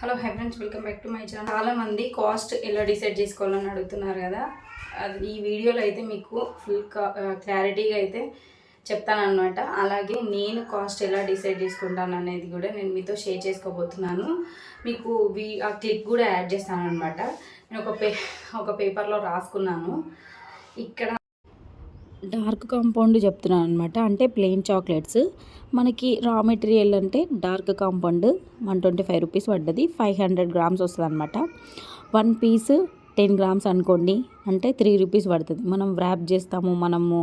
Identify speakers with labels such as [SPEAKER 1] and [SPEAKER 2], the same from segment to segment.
[SPEAKER 1] Hello hi friends. Welcome back to my channel. చాలా మంది cost ఎలా డిసైడ్ చేసుకోవాలని అడుగుతున్నారు కదా. అది ఈ వీడియోలో అయితే మీకు ఫుల్ క్లారిటీగా అయితే చెప్తానమాట అలాగే నేను కాస్ట్ ఎలా డిసైడ్ చేసుకుంటాను అనేది కూడా నేను మీతో షేర్ చేసుకోబోతున్నాను. మీకు వీ ఆ క్లిక్ కూడా యాడ్ చేస్తాను అనమాట నేను ఒక పే ఒక పేపర్లో రాసుకున్నాను. ఇక్కడ డార్క్ కాంపౌండ్ చెప్తున్నాను అనమాట అంటే ప్లెయిన్ చాక్లెట్స్. మనకి రా మెటీరియల్ అంటే dark compound one twenty five rupees పడ్డది. ఫైవ్ హండ్రెడ్ గ్రామ్స్ వస్తుంది అనమాట వన్ పీస్ టెన్ గ్రామ్స్ అనుకోండి. అంటే త్రీ రూపీస్ పడుతుంది. మనం ర్యాప్ చేస్తాము మనము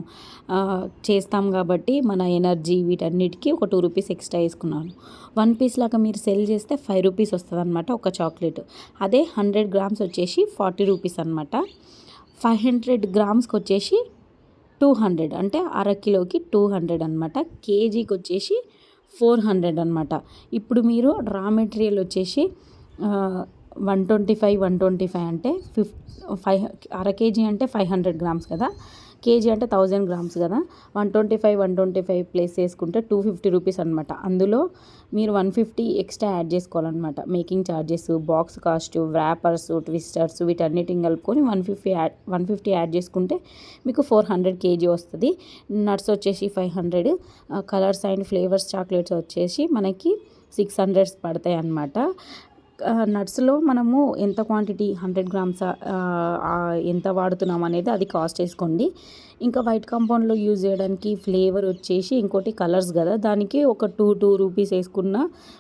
[SPEAKER 1] చేస్తాం కాబట్టి మన ఎనర్జీ వీటన్నిటికీ ఒక టూ రూపీస్ ఎక్స్ట్రా వేసుకున్నాను. వన్ పీస్ లాగా మీరు సెల్ చేస్తే ఫైవ్ రూపీస్ వస్తుంది అనమాట ఒక చాక్లెట్. అదే హండ్రెడ్ గ్రామ్స్ వచ్చేసి ఫార్టీ రూపీస్ అనమాట ఫైవ్ హండ్రెడ్ గ్రామ్స్కి వచ్చేసి టూ హండ్రెడ్ అంటే అర కిలోకి టూ హండ్రెడ్ అనమాట కేజీకి వచ్చేసి ఫోర్ హండ్రెడ్ అనమాట ఇప్పుడు మీరు రా మెటీరియల్ వచ్చేసి one twenty five one twenty five అంటే ఫిఫ్ ఫైవ్ అర కేజీ అంటే ఫైవ్ హండ్రెడ్ గ్రామ్స్ కదా. కేజీ అంటే థౌజండ్ గ్రామ్స్ కదా. One twenty five one twenty five place చేసుకుంటే టూ ఫిఫ్టీ రూపీస్ అనమాట అందులో మీరు వన్ ఫిఫ్టీ ఎక్స్ట్రా యాడ్ చేసుకోవాలన్నమాట. Making charges box cost wrappers twisters వీటన్నిటిని కలుపుకొని one fifty add one fifty add చేసుకుంటే మీకు ఫోర్ హండ్రెడ్ కేజీ వస్తుంది. నట్స్ వచ్చేసి five hundred colours and flavours chocolates వచ్చేసి మనకి సిక్స్ హండ్రెడ్స్ పడతాయి అన్నమాట నట్స్లో మనము ఎంత క్వాంటిటీ హండ్రెడ్ గ్రామ్స్ ఎంత వాడుతున్నాం అనేది అది కాస్ట్ వేసుకోండి ఇంకా వైట్ కాంపౌండ్లో యూజ్ చేయడానికి ఫ్లేవర్ వచ్చేసి ఇంకోటి కలర్స్ కదా దానికి ఒక టూ టూ రూపీస్ వేసుకున్న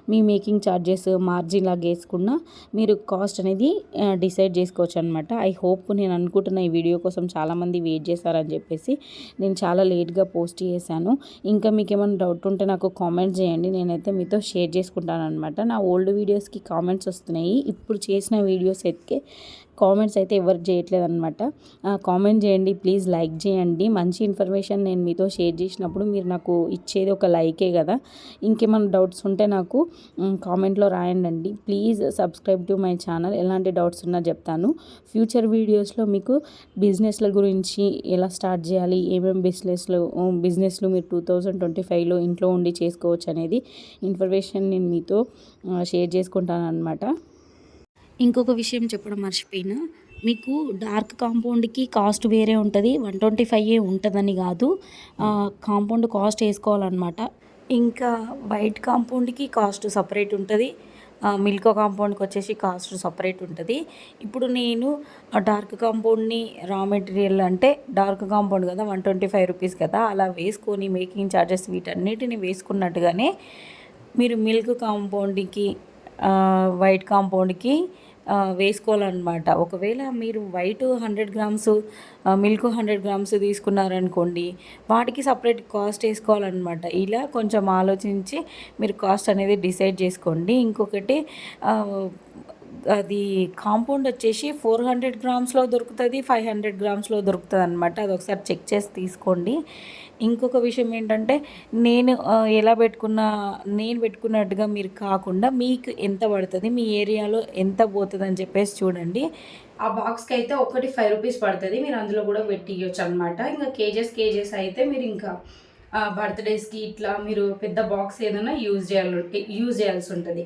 [SPEAKER 1] మీ మేకింగ్ ఛార్జెస్ మార్జిన్ లాగా వేసుకున్న మీరు కాస్ట్ అనేది డిసైడ్ చేసుకోవచ్చు అనమాట ఐ హోప్ నేను అనుకుంటున్న ఈ వీడియో కోసం చాలామంది వెయిట్ చేశారని చెప్పేసి నేను చాలా లేట్గా పోస్ట్ చేశాను. ఇంకా మీకు ఏమైనా డౌట్ ఉంటే నాకు కామెంట్స్ చేయండి నేనైతే మీతో షేర్ చేసుకుంటాను అనమాట నా ఓల్డ్ వీడియోస్కి కామెంట్స్ వస్తున్నాయి. ఇప్పుడు చేసిన వీడియోస్ అయితే కామెంట్స్ అయితే ఎవరు చేయట్లేదు అనమాట కామెంట్ చేయండి ప్లీజ్ లైక్ చేయండి. మంచి ఇన్ఫర్మేషన్ నేను మీతో షేర్ చేసినప్పుడు మీరు నాకు ఇచ్చేది ఒక లైకే కదా. ఇంకేమైనా డౌట్స్ ఉంటే నాకు కామెంట్లో రాయండి please subscribe to my channel. ఎలాంటి డౌట్స్ ఉన్నా చెప్తాను. ఫ్యూచర్ వీడియోస్లో మీకు బిజినెస్ల గురించి ఎలా స్టార్ట్ చేయాలి ఏమేమి బిజినెస్లు బిజినెస్లు మీరు టూ థౌజండ్ ట్వంటీ ఫైవ్లో ఇంట్లో ఉండి చేసుకోవచ్చు అనేది ఇన్ఫర్మేషన్ నేను మీతో షేర్ చేసుకుంటాను అనమాట ఇంకొక విషయం చెప్పడం మర్చిపోయినా మీకు డార్క్ కాంపౌండ్కి కాస్ట్ వేరే ఉంటుంది వన్ ట్వంటీ ఫైవ్ ఉంటుందని కాదు. కాంపౌండ్ కాస్ట్ వేసుకోవాలన్నమాట. ఇంకా వైట్ కాంపౌండ్కి కాస్ట్ సపరేట్ ఉంటుంది మిల్క్ కాంపౌండ్కి వచ్చేసి కాస్ట్ సపరేట్ ఉంటుంది. ఇప్పుడు నేను డార్క్ కాంపౌండ్ని రా మెటీరియల్ అంటే డార్క్ కాంపౌండ్ కదా వన్ ట్వంటీ ఫైవ్ రూపీస్ కదా అలా వేసుకొని మేకింగ్ ఛార్జెస్ వీటన్నిటిని వేసుకున్నట్టుగానే మీరు మిల్క్ కాంపౌండ్కి వైట్ కాంపౌండ్కి వేసుకోవాలన్నమాట. ఒకవేళ మీరు white hundred grams milk hundred grams తీసుకున్నారనుకోండి వాటికి సపరేట్ కాస్ట్ వేసుకోవాలన్నమాట. ఇలా కొంచెం ఆలోచించి మీరు కాస్ట్ అనేది డిసైడ్ చేసుకోండి. ఇంకొకటి అది కాంపౌండ్ వచ్చేసి ఫోర్ హండ్రెడ్ గ్రామ్స్లో దొరుకుతుంది ఫైవ్ హండ్రెడ్ గ్రామ్స్లో దొరుకుతుంది అనమాట అది ఒకసారి చెక్ చేసి తీసుకోండి. ఇంకొక విషయం ఏంటంటే నేను ఎలా పెట్టుకున్నా నేను పెట్టుకున్నట్టుగా మీరు కాకుండా మీకు ఎంత పడుతుంది మీ ఏరియాలో ఎంత పోతుంది అని చెప్పేసి చూడండి. ఆ బాక్స్కి అయితే ఒకటి ఫైవ్ రూపీస్ పడుతుంది మీరు అందులో కూడా పెట్టి ఇవ్వచ్చు అనమాట ఇంకా కేజెస్ కేజెస్ అయితే మీరు ఇంకా బర్త్డేస్కి ఇట్లా మీరు పెద్ద బాక్స్ ఏదైనా యూజ్ చేయాలి యూజ్ చేయాల్సి ఉంటుంది.